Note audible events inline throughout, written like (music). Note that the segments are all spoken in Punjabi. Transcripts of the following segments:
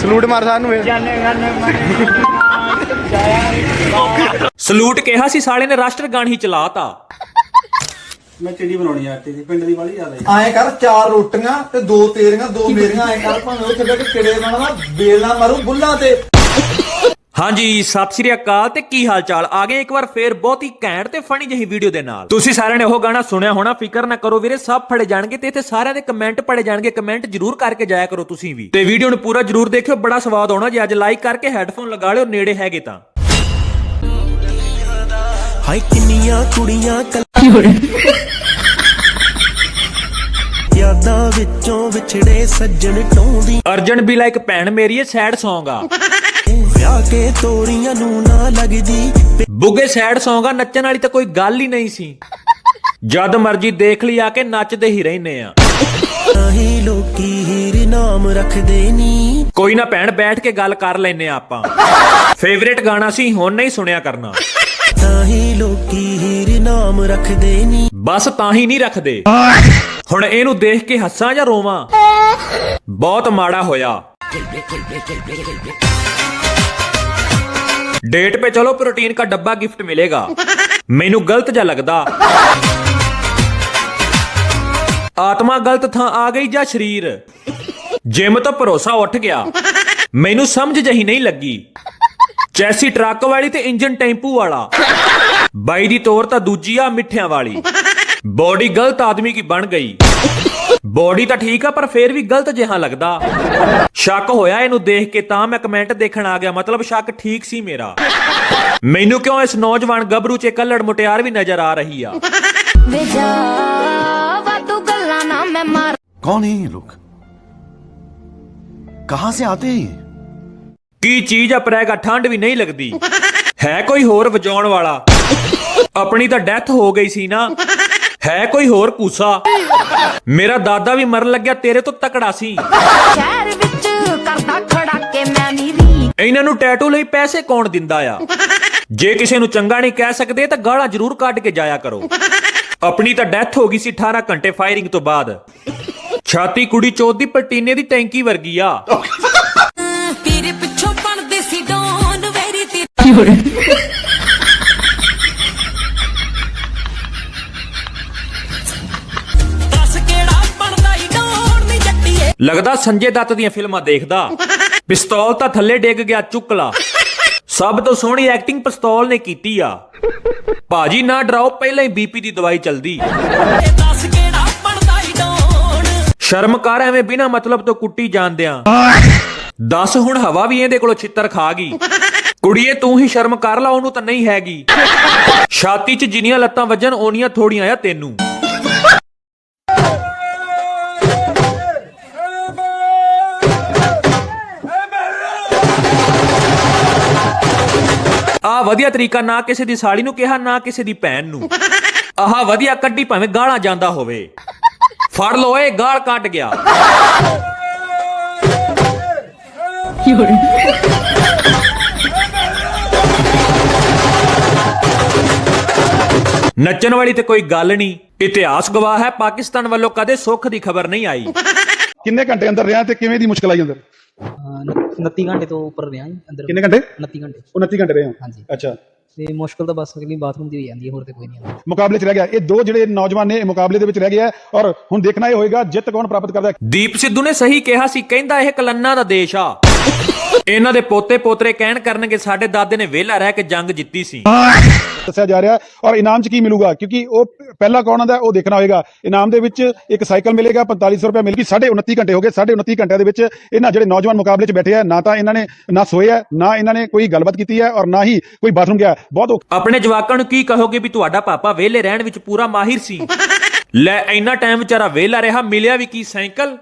ਸਲੂਟ ਮਾਰ ਸਾਨੂੰ ਵੇ ਸਲੂਟ ਕਿਹਾ ਸੀ ਸਾਲੇ ਨੇ ਰਾਸ਼ਟਰਗਾਨ ਹੀ ਚਲਾਤਾ। ਮੈਂ ਚਿੜੀ ਬਣਾਉਣੀ ਆ ਆਟੇ ਦੀ ਪਿੰਡ ਦੀ ਵਾਲੀ ਜ਼ਿਆਦਾ ਐਂ ਕਰ ਚਾਰ ਰੋਟੀਆਂ ਤੇ ਦੋ ਤੇਰੀਆਂ ਦੋ ਮੇਰੀਆਂ ਐਂ ਕਰ ਭਾਵੇਂ ਉੱਥੇ ਬੈਠ ਕੇ ਕਿੜੇ ਨਾਲ ਨਾ ਬੇਲਾਂ ਮਾਰੂ ਬੁੱਲਾਂ ਤੇ। ਹਾਂਜੀ ਸਤਿ ਸ਼੍ਰੀ ਅਕਾਲ ਤੇ ਕੀ ਹਾਲ ਚਾਲ ਆ ਗਏ ਇੱਕ ਵਾਰ ਫੇਰ ਬਹੁਤ ਹੀ ਘੈਂਟ ਤੇ ਫਨੀ ਜਿਹੀ ਵੀਡੀਓ ਦੇ ਨਾਲ। ਤੁਸੀਂ ਸਾਰਿਆਂ ਨੇ ਉਹ ਗਾਣਾ ਸੁਣਿਆ ਹੋਣਾ ਫਿਕਰ ਨਾ ਕਰੋ ਵੀਰੇ ਸਭ ਫੜੇ ਜਾਣਗੇ ਤੇ ਇੱਥੇ ਸਾਰਿਆਂ ਦੇ ਕਮੈਂਟ ਪੜੇ ਜਾਣਗੇ ਕਮੈਂਟ ਜਰੂਰ ਕਰਕੇ ਜਾਇਆ ਕਰੋ ਤੁਸੀਂ ਵੀ। ਤੇ ਵੀਡੀਓ ਨੂੰ ਪੂਰਾ ਜਰੂਰ ਦੇਖਿਓ ਬੜਾ ਸਵਾਦ ਆਉਣਾ ਜੇ ਅੱਜ ਲਾਈਕ ਕਰਕੇ ਹੈੱਡਫੋਨ ਲਗਾ ਲਿਓ ਨੇੜੇ ਹੈਗੇ ਤਾਂ। ਹਾਏ ਕਿੰਨੀਆਂ ਕੁੜੀਆਂ ਕੱਲ ਯਾਦਾਂ ਵਿੱਚੋਂ ਵਿਛੜੇ ਸੱਜਣ ਟੋਂਦੀ ਅਰਜਨ ਵੀ ਲਾਈਕ ਭੈਣ ਮੇਰੀ ਇਹ ਸੈਡ Song ਆ। ਵਿਆਹ ਕੇ ਤੋਰੀਆਂ ਨੂੰ ਨਾ ਲੱਗਦੀ। ਬੁੱਗੇ ਸੈਡ Song ਆ ਨੱਚਣ ਵਾਲੀ ਤਾਂ ਕੋਈ ਗੱਲ ਹੀ ਨਹੀਂ ਸੀ। ਜਦ ਮਰਜ਼ੀ ਦੇਖ ਲਈ ਆ ਕੇ ਨੱਚਦੇ ਹੀ ਰਹਿੰਦੇ ਆ। ਨਹੀਂ ਲੋਕੀ ਹੀਰ ਨਾਮ ਰੱਖਦੇ ਨੀ। ਕੋਈ ਨਾ ਭੈਣ ਬੈਠ ਕੇ ਗੱਲ ਕਰ ਲੈਨੇ ਆ ਆਪਾਂ। ਫੇਵਰੇਟ ਗਾਣਾ ਸੀ ਹੁਣ ਨਹੀਂ ਸੁਣਿਆ ਕਰਨਾ। ਨਹੀਂ ਲੋਕੀ ਹੀਰ ਨਾਮ ਰੱਖਦੇ ਨੀ। ਬਸ ਤਾਂ ਹੀ ਨਹੀਂ ਰੱਖਦੇ। ਹੁਣ ਇਹਨੂੰ ਦੇਖ ਕੇ ਹੱਸਾਂ ਜਾਂ ਰੋਵਾਂ? ਬਹੁਤ ਮਾੜਾ ਹੋਇਆ। डेट पे चलो प्रोटीन का डब्बा गिफ्ट मिलेगा ਮੈਨੂੰ ਗਲਤ ਜਿਹਾ ਲੱਗਦਾ ਆਤਮਾ ਗਲਤ ਥਾਂ ਆ ਗਈ ਜਾਂ ਸਰੀਰ ਜਿਮ ਤੋਂ ਭਰੋਸਾ ਉੱਠ ਗਿਆ ਮੈਨੂੰ ਸਮਝ ਜਹੀ ਨਹੀਂ ਲੱਗੀ ਚੈਸੀ ਟਰੱਕ ਵਾਲੀ ਤੇ ਇੰਜਨ ਟੈਂਪੂ ਵਾਲਾ ਬਾਈ ਦੀ ਤੋਰ ਤਾਂ ਦੂਜੀ ਆ ਮਿੱਠਿਆਂ ਵਾਲੀ ਬੋਡੀ ਗਲਤ ਆਦਮੀ ਕੀ ਬਣ ਗਈ ਬੋਡੀ ਤਾਂ ਠੀਕ ਆ ਪਰ ਫੇਰ ਵੀ ਗਲਤ ਜਿਹਾ ਲੱਗਦਾ। ਸ਼ੱਕ ਹੋਇਆ ਇਹਨੂੰ ਦੇਖ ਕੇ ਤਾਂ ਮੈਂ ਕਮੈਂਟ ਦੇਖਣ ਆ ਗਿਆ। ਮਤਲਬ ਸ਼ੱਕ ਠੀਕ ਸੀ ਮੇਰਾ। ਮੈਨੂੰ ਕਿਉਂ ਇਸ ਨੌਜਵਾਨ ਗੱਭਰੂ 'ਚ ਕੱਲੜ ਮੁਟਿਆਰ ਵੀ ਨਜ਼ਰ ਆ ਰਹੀ ਆ? ਕੌਣ ਇਹ ਲੋਕ? ਕਹਾਂ ਸੇ ਆਤੇ ਹੈ ਕੀ ਚੀਜ਼ ਆ? ਪ੍ਰੈਗਾ ਠੰਡ ਵੀ ਨਹੀਂ ਲੱਗਦੀ। ਹੈ ਕੋਈ ਹੋਰ ਵਜਾਉਣ ਵਾਲਾ? ਆਪਣੀ ਤਾਂ ਡੈਥ ਹੋ ਗਈ ਸੀ ਨਾ। ਹੈ ਕੋਈ ਹੋਰ ਕੂਸਾ? ਮੇਰਾ ਦਾਦਾ ਵੀ ਮਰਨ ਲੱਗਿਆ ਤੇਰੇ ਤੋਂ ਤਕੜਾ ਸੀ। ਸ਼ਹਿਰ ਵਿੱਚ ਕਰਦਾ ਖੜਾ ਕੇ ਮੈਂ ਵੀ ਇਹਨਾਂ ਨੂੰ ਟੈਟੂ ਲਈ ਪੈਸੇ ਕੌਣ ਦਿੰਦਾ ਆ? ਜੇ ਕਿਸੇ ਨੂੰ ਚੰਗਾ ਨਹੀਂ ਕਹਿ ਸਕਦੇ ਤਾਂ ਗਾਲਾਂ ਜ਼ਰੂਰ ਕੱਢ ਕੇ ਜਾਇਆ ਕਰੋ। ਆਪਣੀ ਤਾਂ ਡੈਥ ਹੋ ਗਈ ਸੀ 18 ਘੰਟੇ ਫਾਇਰਿੰਗ ਤੋਂ ਬਾਅਦ। ਛਾਤੀ ਕੁੜੀ ਚੋਦ ਦੀ ਪਟੀਨੇ ਦੀ ਟੈਂਕੀ ਵਰਗੀ ਆ। ਤੇਰੇ ਪਿੱਛੋਂ ਬਣਦੇ ਸੀ ਡੋਨ ਵੈਰੀ ਤੇ ਲੱਗਦਾ ਸੰਜੇ ਦੱਤ ਦੀਆਂ ਫਿਲਮਾਂ ਦੇਖਦਾ। ਪਿਸਤੌਲ ਤਾਂ ਥੱਲੇ ਡਿੱਗ ਗਿਆ, ਚੁੱਕ ਲਾ। ਸਭ ਤੋਂ ਸੋਹਣੀ ਐਕਟਿੰਗ ਪਿਸਤੌਲ ਨੇ ਕੀਤੀ ਆ। ਭਾਜੀ, ਨਾ ਡਰਾਓ, ਪਹਿਲਾਂ ਹੀ ਬੀਪੀ ਦੀ ਦਵਾਈ ਚੱਲਦੀ। ਇਹ ਸ਼ਰਮ ਕਰ, ਐਵੇਂ ਬਿਨਾ ਮਤਲਬ ਤੋਂ ਕੁੱਟੀ ਜਾਂਦਿਆਂ। ਦੱਸ, ਹੁਣ ਹਵਾ ਵੀ ਇਹਦੇ ਕੋਲੋਂ ਛਿੱਤਰ ਖਾ ਗਈ। ਕੁੜੀਏ, ਤੂੰ ਹੀ ਸ਼ਰਮ ਕਰ ਲਾ, ਉਹਨੂੰ ਤਾਂ ਨਹੀਂ ਹੈਗੀ। ਛਾਤੀ 'ਚ ਜਿੰਨੀਆਂ ਲੱਤਾਂ ਵੱਜਣ, ਓਨੀਆਂ ਥੋੜੀਆਂ ਆ ਤੈਨੂੰ। ਆ ਵਧੀਆ ਤਰੀਕਾ ਨਾ ਕਿਸੇ ਦੀ ਸਾਲੀ ਨੂੰ ਕਿਹਾ, ਨਾ ਕਿਸੇ ਦੀ ਭੈਣ ਨੂੰ। ਆਹ ਵਧੀਆ ਕੱਢੀ ਭਾਵੇਂ ਗਾਲਾਂ ਜਾਂਦਾ ਹੋਵੇ। ਫੜ ਲੋ ਏ ਗਾਲ ਕੱਢ ਗਿਆ। ਨੱਚਣ ਵਾਲੀ ਤੇ ਕੋਈ ਗੱਲ ਨਹੀਂ। ਇਤਿਹਾਸ ਗਵਾਹ ਹੈ, ਪਾਕਿਸਤਾਨ ਵੱਲੋਂ ਕਦੇ ਸੁੱਖ ਦੀ ਖਬਰ ਨਹੀਂ ਆਈ। ਕਿੰਨੇ ਘੰਟੇ ਅੰਦਰ ਰਿਹਾ ਤੇ ਕਿਵੇਂ ਦੀ ਮੁਸ਼ਕਲ ਆਈ ਅੰਦਰ? 29 ਘੰਟੇ ਤੋਂ ਉੱਪਰ ਰਿਹਾ ਜੀ ਅੰਦਰ। ਕਿੰਨੇ ਘੰਟੇ? 29 ਘੰਟੇ। 29 ਘੰਟੇ ਰਹੇ ਹੋ? ਹਾਂਜੀ। ਅੱਛਾ। ਤੇ ਮੁਸ਼ਕਲ ਤਾਂ ਬਸ ਅਗਲੀ ਬਾਥਰੂਮ ਦੀ ਹੋਈ ਜਾਂਦੀ ਹੈ ਹੋਰ ਤੇ ਕੋਈ ਨਹੀਂ ਆਉਂਦਾ। ਮੁਕਾਬਲੇ ਚ ਰਹਿ ਗਿਆ। ਇਹ ਦੋ ਜਿਹੜੇ ਨੌਜਵਾਨ ਨੇ ਇਹ ਮੁਕਾਬਲੇ ਦੇ ਵਿੱਚ ਰਹਿ ਗਿਆ ਔਰ ਹੁਣ ਦੇਖਣਾ ਇਹ ਹੋਏਗਾ ਜਿੱਤ ਕੌਣ ਪ੍ਰਾਪਤ ਕਰਦਾ ਹੈ। ਦੀਪ ਸਿੱਧੂ ਨੇ ਸਹੀ ਕਿਹਾ ਸੀ ਕਹਿੰਦਾ ਇਹ ਕਲੰਨਾ ਦਾ ਦੇਸ਼ ਆ। ਇਹਨਾਂ ਦੇ ਪੋਤੇ ਪੋਤਰੇ ਕਹਿਣ ਕਰਨਗੇ ਸਾਡੇ ਦਾਦੇ ਨੇ ਵਿਹਲਾ ਰਹਿ ਕੇ ਜੰਗ ਜਿੱਤੀ ਸੀ। ਦੱਸਿਆ ਜਾ ਰਿਹਾ ਔਰ ਇਨਾਮ ਚ ਕੀ ਮਿਲੂਗਾ? ਕਿਉਂਕਿ ਉਹ ਪਹਿਲਾ ਕੌਣ ਆਂਦਾ ਉਹ ਦੇਖਣਾ ਹੋਏਗਾ। ਇਨਾਮ ਦੇ ਵਿੱਚ ਇੱਕ ਸਾਈਕਲ ਮਿਲੇਗਾ 4500 ਰੁਪਏ ਮਿਲੇਗੀ 29 ਘੰਟੇ ਹੋ ਗਏ 29 ਘੰਟਿਆਂ ਦੇ ਵਿੱਚ ਇਹਨਾਂ ਜਿਹੜੇ ਨੌਜਵਾਨ ਮੁਕਾਬਲੇ ਚ ਬੈਠੇ ਆ ਨਾ ਤਾਂ ਇਹਨਾਂ ਨੇ ਨਾ ਸੋਏ ਹੈ ਨਾ ਇਹਨਾਂ ਨੇ ਕੋਈ ਗੱਲਬਾਤ ਕੀਤੀ ਹੈ ਔਰ ਨਾ ਹੀ ਕੋਈ ਬਾਥਰੂਮ ਗਿਆ। ਬਹੁਤ ਆਪਣੇ ਜਵਾਕਾਂ ਨੂੰ ਕੀ ਕਹੋਗੇ ਵੀ ਤੁਹਾਡਾ ਪਾਪਾ ਵਿਹਲੇ ਰਹਿਣ ਵਿੱਚ ਪੂਰਾ ਮਾਹਿਰ ਸੀ? ਲੈ ਇੰਨਾ ਟਾਈਮ ਵਿਚਾਰਾ ਵਿਹਲਾ ਰਿਹਾ ਮਿਲਿਆ ਵੀ ਕੀ ਸਾਈਕਲ?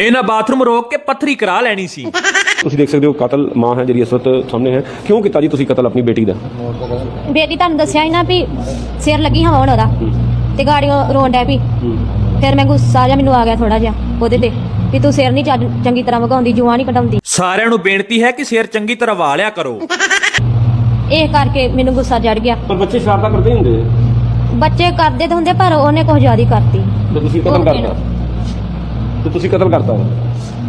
ਇਹਨਾਂ ਬਾਥਰੂਮ ਰੋਕ ਕੇ ਪੱਥਰੀ ਕਰਾ ਲੈਣੀ ਸੀ। ਤੁਸੀਂ ਦੇਖ ਸਕਦੇ ਹੋ ਕਤਲ ਮਾਂ ਹੈ ਜਿਹੜੀ ਇਸ ਵਕਤ ਸਾਹਮਣੇ ਹੈ। ਕਿਉਂ ਕੀਤਾ ਜੀ ਤੁਸੀਂ ਕਤਲ ਆਪਣੀ ਬੇਟੀ ਦਾ? ਬੇਟੀ ਤੁਹਾਨੂੰ ਦੱਸਿਆ ਹੀ ਨਾ ਵੀ ਸਿਰ ਲੱਗੀ ਹਵਾ ਹੁਣ ਉਹਦਾ ਤੇ ਗਾੜੀਆਂ ਰੋਣ ਡੈ ਪਈ। ਫਿਰ ਮੈਂ ਗੁੱਸਾ ਜਿਹਾ ਮੈਨੂੰ ਆ ਗਿਆ ਥੋੜਾ ਜਿਹਾ ਉਹਦੇ ਤੇ ਵੀ ਤੂੰ ਸਿਰ ਨਹੀਂ ਚੱਜ- ਚੰਗੀ ਤਰ੍ਹਾਂ ਵਗਾਉਂਦੀ ਜੂਆਂ ਨਹੀਂ ਕਟਾਉਂਦੀ। ਸਾਰਿਆਂ ਨੂੰ ਬੇਨਤੀ ਹੈ ਕਿ ਸਿਰ ਚੰਗੀ ਤਰ੍ਹਾਂ ਵਾਲਿਆ ਕਰੋ। ਇਹ ਕਰਕੇ ਮੈਨੂੰ ਗੁੱਸਾ ਚੜ ਗਿਆ। ਪਰ ਬੱਚੇ ਸ਼ਰਾਰਤਾਂ ਕਰਦੇ ਹੀ ਹੁੰਦੇ ਆ। ਬੱਚੇ ਕਰਦੇ ਤਾਂ ਹੁੰਦੇ ਪਰ ਉਹਨੇ ਕੁਝ ਜ਼ਿਆਦਾ ਕਰਤੀ। ਤੇ ਤੁਸੀਂ ਕਤਲ? ਕਰਤਾ? ਤੇ ਤੁਸੀਂ ਕਤਲ ਕਰਤਾ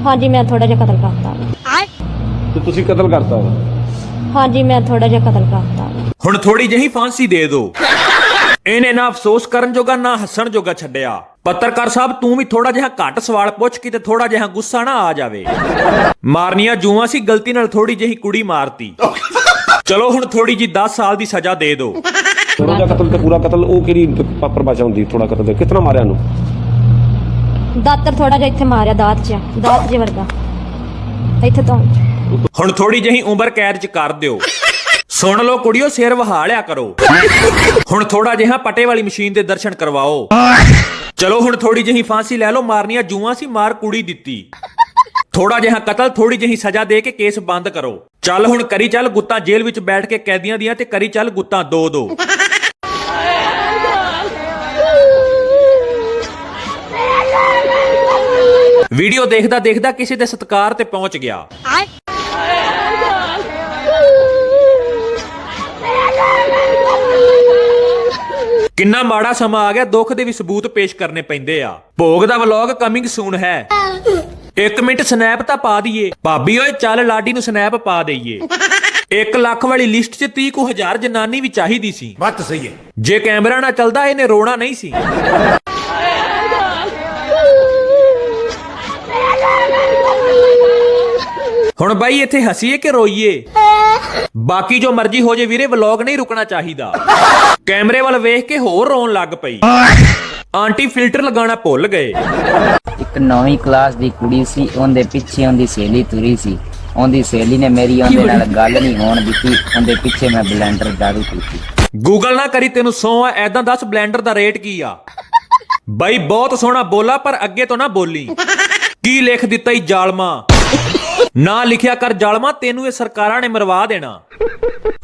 ਹਾਂਜੀ ਮੈਂ ਥੋੜਾ ਜਿਹਾ ਕਤਲ ਕਰਤਾ। ਤੇ ਤੁਸੀਂ ਕਤਲ ਕਰਤਾ ਵਾ ਹਾਂਜੀ ਮੈਂ ਥੋੜਾ ਜਿਹਾ ਕਤਲ ਕਰਤਾ। ਹੁਣ ਥੋੜੀ ਜਿਹੀ ਫਾਂਸੀ ਦੇ ਦਿਓ। ਇਹਨੇ ਨਾ ਅਫਸੋਸ ਕਰਨ ਜੋਗਾ ਨਾ ਹੱਸਣ ਜੋਗਾ ਛੱਡਿਆ। ਪੱਤਰਕਾਰ ਸਾਹਿਬ ਤੂੰ ਵੀ ਥੋੜਾ ਜਿਹਾ ਘੱਟ ਸਵਾਲ ਪੁੱਛ ਕੇ ਤੇ ਥੋੜਾ ਜਿਹਾ ਗੁੱਸਾ ਨਾ ਆ ਜਾਵੇ। ਮਾਰਨੀਆਂ ਜੂਆਂ ਸੀ ਗਲਤੀ ਨਾਲ ਥੋੜੀ ਜਿਹੀ ਕੁੜੀ ਮਾਰਤੀ। ਚਲੋ ਹੁਣ ਥੋੜੀ ਜੀ 10 ਸਾਲ ਦੀ ਸਜ਼ਾ ਦੇ ਦਿਓ। ਥੋੜਾ ਜਿਹਾ ਕਤਲ ਤੇ ਪੂਰਾ ਕਤਲ ਉਹ ਕਿਹੜੀ ਪ- ਪਰਿਭਾਸ਼ਾ ਹੁੰਦੀ ਥੋੜਾ ਕਤਲ ਦੇ ਕਿਤਨਾ ਮਾਰਿਆ ਨੂੰ ਦਾਤਰ ਥੋੜਾ ਜਿਹਾ ਇੱਥੇ ਮਾਰਿਆ ਦਾਤ 'ਚ ਦਾਤ ਜੇ ਵਰਗਾ। ਇੱਥੇ ਤੋਂ ਹੁਣ ਥੋੜੀ ਜਿਹੀ ਉਮਰ ਕੈਦ ਚ ਕਰ ਦਿਓ। ਸੁਣ ਲਓ ਕੁੜੀਓ ਸਿਰ ਵਹਾ ਲਿਆ ਕਰੋ। ਹੁਣ ਥੋੜਾ ਜਿਹਾ ਪਟੇ ਵਾਲੀ ਮਸ਼ੀਨ ਦੇ ਦਰਸ਼ਨ ਕਰਵਾਓ। ਚਲੋ ਹੁਣ ਥੋੜੀ ਜਿਹੀ ਫਾਂਸੀ ਲੈ ਲਓ ਮਾਰਨੀਆਂ ਜੂਆਂ ਸੀ ਮਾਰ ਕੁੜੀ ਦਿੱਤੀ। ਥੋੜਾ ਜਿਹਾ ਕਤਲ ਥੋੜੀ ਜਿਹੀ ਸਜ਼ਾ ਦੇ ਕੇ ਕੇਸ ਬੰਦ ਕਰੋ। ਚੱਲ ਹੁਣ ਕਰੀ ਚੱਲ ਗੁੱਤਾਂ ਜੇਲ੍ਹ ਵਿੱਚ ਬੈਠ ਕੇ ਕੈਦੀਆਂ ਦੀਆਂ ਤੇ ਕਰੀ ਚੱਲ ਗੁੱਤਾਂ ਦੋ ਦੋ। ਵੀਡੀਓ ਦੇਖਦਾ ਦੇਖਦਾ ਕਿਸੇ ਦੇ ਸਤਕਾਰ ਤੇ ਪਹੁੰਚ ਗਿਆ। ਕਿੰਨਾ ਮਾੜਾ ਸਮਾਂ ਆ ਗਿਆ ਦੁੱਖ ਦੇ ਵੀ ਸਬੂਤ ਪੇਸ਼ ਕਰਨੇ ਪੈਂਦੇ ਆ। ਭੋਗ ਦਾ ਵਲੌਗ ਕਮਿੰਗ ਸੂਨ ਹੈ। ਇੱਕ ਮਿੰਟ ਸਨੈਪ ਤਾਂ ਪਾ ਦਈਏ। ਭਾਬੀ ਓਏ ਚੱਲ ਲਾਡੀ ਨੂੰ ਸਨੈਪ ਪਾ ਦਈਏ। 1 ਲੱਖ ਵਾਲੀ ਲਿਸਟ 'ਚ 30 ਕੁ ਹਜ਼ਾਰ ਜਨਾਨੀ ਵੀ ਚਾਹੀਦੀ ਸੀ। ਬੱਤ ਸਹੀ ਹੈ। ਜੇ ਕੈਮਰਾ ਨਾ ਚੱਲਦਾ ਇਹਨੇ ਰੋਣਾ ਨਹੀਂ ਸੀ। ਹੁਣ ਬਾਈ ਇੱਥੇ ਹਸੀਏ ਕਿ ਰੋਈਏ? ਬਾਕੀ ਜੋ ਮਰਜ਼ੀ ਹੋ ਜੇ ਵੀਰੇ ਵਲੌਗ ਨਹੀਂ ਰੁਕਣਾ ਚਾਹੀਦਾ। ਕੈਮਰੇ ਵੱਲ ਵੇਖ ਕੇ ਹੋਰ ਰੋਣ ਲੱਗ ਪਈ। ਆਂਟੀ ਫਿਲਟਰ ਲਗਾਉਣਾ ਭੁੱਲ ਗਏ। ਇੱਕ ਨੌਵੀਂ ਕਲਾਸ ਦੀ ਕੁੜੀ ਸੀ ਉਹਦੇ ਪਿੱਛੇ ਉਹਦੀ ਸਹੇਲੀ ਤੁਰੀ ਸੀ। ਉਹਦੀ ਸਹੇਲੀ ਨੇ ਮੇਰੀ ਉਹਦੇ ਨਾਲ ਗੱਲ ਨਹੀਂ ਹੋਣ ਦਿੱਤੀ। ਉਹਦੇ ਪਿੱਛੇ ਮੈਂ ਬਲੈਂਡਰ ਦਾਰੂ ਪੀਤੀ। ਗੂਗਲ ਨਾ ਕਰੀ ਤੈਨੂੰ ਸੌ ਆ। ਐਦਾਂ ਦੱਸ ਬਲੈਂਡਰ ਦਾ ਰੇਟ ਕੀ ਆ? ਬਾਈ ਬਹੁਤ ਸੋਹਣਾ ਬੋਲਾ ਪਰ ਅੱਗੇ ਤੋਂ ਨਾ ਬੋਲੀ। ਕੀ ਲਿਖ ਦਿੱਤਾ ਈ ਜਾਲਮਾ? ਨਾ ਲਿਖਿਆ ਕਰ ਜਾਲਮਾ ਤੈਨੂੰ ਇਹ ਸਰਕਾਰਾਂ ਨੇ ਮਰਵਾ ਦੇਣਾ।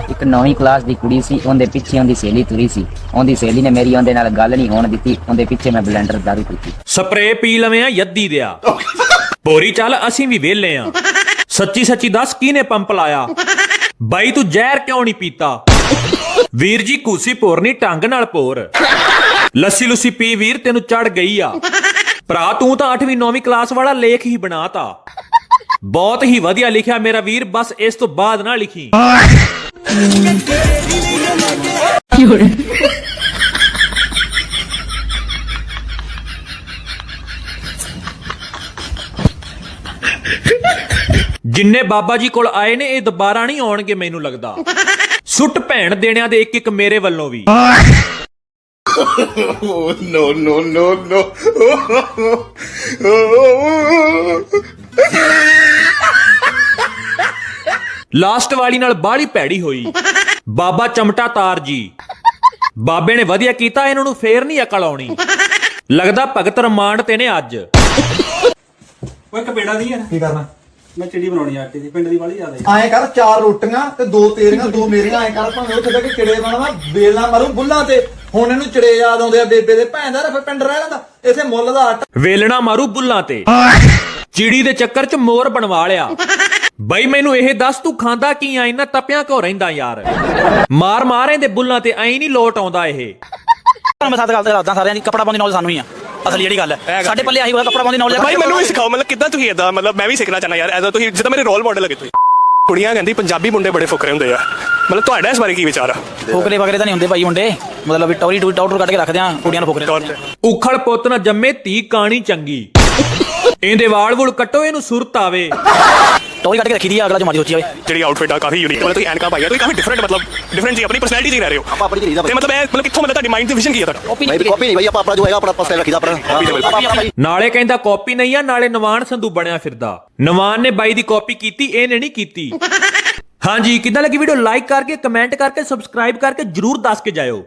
ਇੱਕ ਨੌਵੀਂ ਕਲਾਸ ਦੀ ਕੁੜੀ ਸੀ ਉਹਦੇ ਪਿੱਛੇ ਉਹਦੀ ਸਹੇਲੀ ਤੁਰੀ ਸੀ। ਉਹਦੀ ਸਹੇਲੀ ਨੇ ਮੇਰੀ ਉਹਦੇ ਨਾਲ ਗੱਲ ਨਹੀਂ ਹੋਣ ਦਿੱਤੀ ਉਹਦੇ ਪਿੱਛੇ ਮੈਂ ਬਲੈਂਡਰ ਦਾਰੂ ਪੀਤੀ। ਸਪਰੇ ਪੀ ਲਵੇਂ ਆ ਯੱਦੀ ਦਿਆ। ਪੋਰੀ ਚੱਲ ਅਸੀਂ ਵੀ ਵਿਹਲੇ ਆ। ਸੱਚੀ ਸੱਚੀ ਦੱਸ ਕਿਹਨੇ ਪੰਪ ਲਾਇਆ? ਬਾਈ ਤੂੰ ਜ਼ਹਿਰ ਕਿਉਂ ਨਹੀਂ ਪੀਤਾ? ਵੀਰ ਜੀ ਕੂਸੀ ਪੋਰਨੀ ਟੰਗ ਨਾਲ ਪੋਰ। ਲੱਸੀ ਲੁੱਸੀ ਪੀ ਵੀਰ ਤੈਨੂੰ ਚੜ ਗਈ ਆ। ਭਰਾ ਤੂੰ ਤਾਂ 8ਵੀਂ 9ਵੀਂ ਕਲਾਸ ਵਾਲਾ ਲੇਖ ਹੀ ਬਣਾਤਾ। ਬਹੁਤ ਹੀ ਵਧੀਆ ਲਿਖਿਆ ਮੇਰਾ ਵੀਰ, ਬਸ ਇਸ ਤੋਂ ਬਾਅਦ ਨਾ ਲਿਖੀ। ਜਿੰਨੇ ਬਾਬਾ ਜੀ ਕੋਲ ਆਏ ਨੇ, ਇਹ ਦੁਬਾਰਾ ਨਹੀਂ ਆਉਣਗੇ ਮੈਨੂੰ ਲੱਗਦਾ। ਸੁੱਟ ਭੈਣ ਦੇਣਿਆਂ ਦੇ ਇੱਕ ਇੱਕ ਮੇਰੇ ਵੱਲੋਂ ਵੀ। ਨੋ ਨੋ ਨੋ ਨੋ ਲਾਸਟ ਵਾਲੀ ਨਾਲ ਬਾਹਲੀ ਭੈੜੀ ਹੋਈ। ਬਾਬਾ ਚਮਟਾ ਤਾਰ ਜੀ। ਬਾਬੇ ਨੇ ਵਧੀਆ ਕੀਤਾ ਇਹਨਾਂ ਨੂੰ ਫੇਰ ਨਹੀਂ ਅਕਲ ਆਉਣੀ। ਲੱਗਦਾ ਭਗਤ ਰਮਾਂਡ ਤੇ ਨੇ ਅੱਜ। ਉਹ ਇੱਕ ਪੇੜਾ ਦੀ ਯਾਰ ਕੀ ਕਰਨਾ? ਮੈਂ ਚਿੜੀ ਬਣਾਉਣੀ ਆ ਆਟੇ ਦੀ ਪਿੰਡ ਦੀ ਵਾਲੀ ਜ਼ਿਆਦਾ ਹੀ ਐਂ ਕਰ ਚਾਰ ਰੋਟੀਆਂ ਤੇ ਦੋ ਤੇਰੀਆਂ ਦੋ ਮੇਰੀਆਂ ਐਂ ਕਰ ਭਾਵੇਂ ਉੱਥੇ ਤੱਕ ਕਿੜੇ ਬਣਾਵਾ ਬੇਲਾਂ ਮਾਰੂ ਬੁੱਲਾਂ ਤੇ। ਹੁਣ ਇਹਨੂੰ ਚੜੇ ਯਾਦ ਆਉਂਦੇ ਆ ਬੇਬੇ ਦੇ ਭੈਣ ਦਾ ਫਿਰ ਪਿੰਡ ਰਹਿ ਲੈਂਦਾ ਇਥੇ ਮੁੱਲ ਦਾ ਆਟਾ। ਵੇਲਣਾ ਮਾਰੂ ਬੁੱਲਾਂ ਤੇ। ਚਿੜੀ ਦੇ ਚੱਕਰ 'ਚ ਮੋਰ ਬਣਵਾ ਲਿਆ। ਬਈ ਮੈਨੂੰ ਇਹ ਦੱਸ ਤੂੰ ਖਾਂਦਾ ਕੀ ਆ? ਇਹਨਾਂ ਤਪਿਆਂ ਕਿਉਂ ਰਹਿੰਦਾ ਯਾਰ? ਮਾਰ ਮਾਰ ਇਹਦੇ ਬੁੱਲਾਂ ਤੇ ਐਂ ਨਹੀਂ ਲੋਟ ਆਉਂਦਾ ਇਹ। ਮੈਂ ਸਾਥ ਗੱਲ ਤੇ ਦੱਸਦਾ ਸਾਰਿਆਂ ਦੀ ਕੱਪੜਾ ਪਾਉਣ ਦੀ ਨੌਲੇਜ ਸਾਨੂੰ ਹੀ ਆ। ਅਸਲ ਜਿਹੜੀ ਗੱਲ ਹੈ। ਸਾਡੇ ਪੱਲੇ ਆਹੀ ਹੋਇਆ ਕੱਪੜਾ ਪਾਉਣ ਦੀ ਨੌਲੇਜ ਭਾਈ ਮੈਨੂੰ ਵੀ ਸਿਖਾਓ ਮਤਲਬ ਕਿੱਦਾਂ ਤੁਸੀਂ ਇਦਾਂ ਮਤਲਬ ਮੈਂ ਵੀ ਸਿੱਖਣਾ ਚਾਹਨਾ ਯਾਰ ਐਜ਼ਾ ਤੁਸੀਂ ਜਿੱਦਾਂ ਮੇਰੇ ਰੋਲ ਮਾਡਲ ਲੱਗੇ ਤੁਸੀਂ। ਕੁੜੀਆਂ ਕਹਿੰਦੀ ਪੰਜਾਬੀ ਮੁੰਡੇ ਬੜੇ ਫੁਕਰੇ ਹੁੰਦੇ ਆ। ਮਤਲਬ ਤੁਹਾਡਾ ਇਸ ਬਾਰੇ ਕੀ ਵਿਚਾਰ ਆ? ਫੋਕਰੇ ਵਗਰੇ ਤਾਂ ਨਹੀਂ ਹੁੰਦੇ ਭਾਈ ਮੁੰਡੇ। ਮਤਲਬ ਵੀ ਟੌਰੀ ਟੂ ਟੌਰ ਕੱਢ ਕੇ ਰੱਖਦੇ ਆ ਕੁੜੀਆਂ ਨੂੰ ਫੋਕਰੇ ਉਖੜ ਪੁੱਤ ਨਾ ਜੰਮੇ ਧੀ ਕਾਣੀ ਚੰਗੀ। ਇਹਦੇ ਵਾਲ ਵੁਲ ਕੱਟੋ ਇਹਨੂੰ ਸੁਰਤ ਆਵੇ। ਟੌਰੀ ਕੱਢ ਕੇ ਰੱਖੀ ਦੀ ਆ ਅਗਲਾ ਜੋ ਮਰਜ਼ੀ ਸੋਚੀ ਜਾਵੇ। ਜਿਹੜੀ ਆਊਟਫਿਟ ਆ ਕਾਫੀ ਯੂਨੀਕ ਮਤਲਬ ਤੁਸੀਂ ਐਨਕਾਂ ਪਾਈਆ ਤੁਸੀਂ ਕਾਫੀ ਡਿਫਰੈਂਟ ਮਤਲਬ ਡਿਫਰੈਂਟ ਜੀ ਆਪਣੀ ਪਰਸਨੈਲਿਟੀ ਜੀ ਰਹਿ ਰਹੇ ਹੋ। ਆਪਾਂ ਆਪਣੀ ਤੇ ਮਤਲਬ ਇਹ ਮਤਲਬ ਕਿੱਥੋਂ ਮਤਲਬ ਤੁਹਾਡੀ ਮਾਈਂਡ ਦੀ ਵਿਜ਼ਨ ਕੀ ਹੈ ਤੁਹਾਡਾ? ਕਾਪੀ ਭਾਈ ਕਾਪੀ ਨਹੀਂ ਭਾਈ ਆਪਾਂ ਆਪਣਾ ਜੋ ਹੈਗਾ ਆਪਣਾ ਪਸਲੇ ਰੱਖੀਦਾ ਆਪਣਾ। ਨਾਲੇ ਕਹਿੰਦਾ ਕਾਪੀ ਨਹੀਂ ਆ ਨਾਲੇ ਨਵਾਨ ਸੰਧੂ ਬਣਿਆ ਫਿਰਦਾ। ਨਵਾਨ ਨੇ ਬਾਈ ਦੀ ਕਾਪੀ ਕੀਤੀ ਇਹਨੇ ਨਹੀਂ ਕੀਤੀ। (laughs) ਹਾਂਜੀ ਕਿੱਦਾਂ ਲੱਗੀ ਵੀਡੀਓ ਲਾਈਕ ਕਰਕੇ ਕਮੈਂਟ ਕਰਕੇ ਸਬਸਕ੍ਰਾਈਬ ਕਰਕੇ ਜਰੂਰ ਦੱਸ ਕੇ ਜਾਇਓ।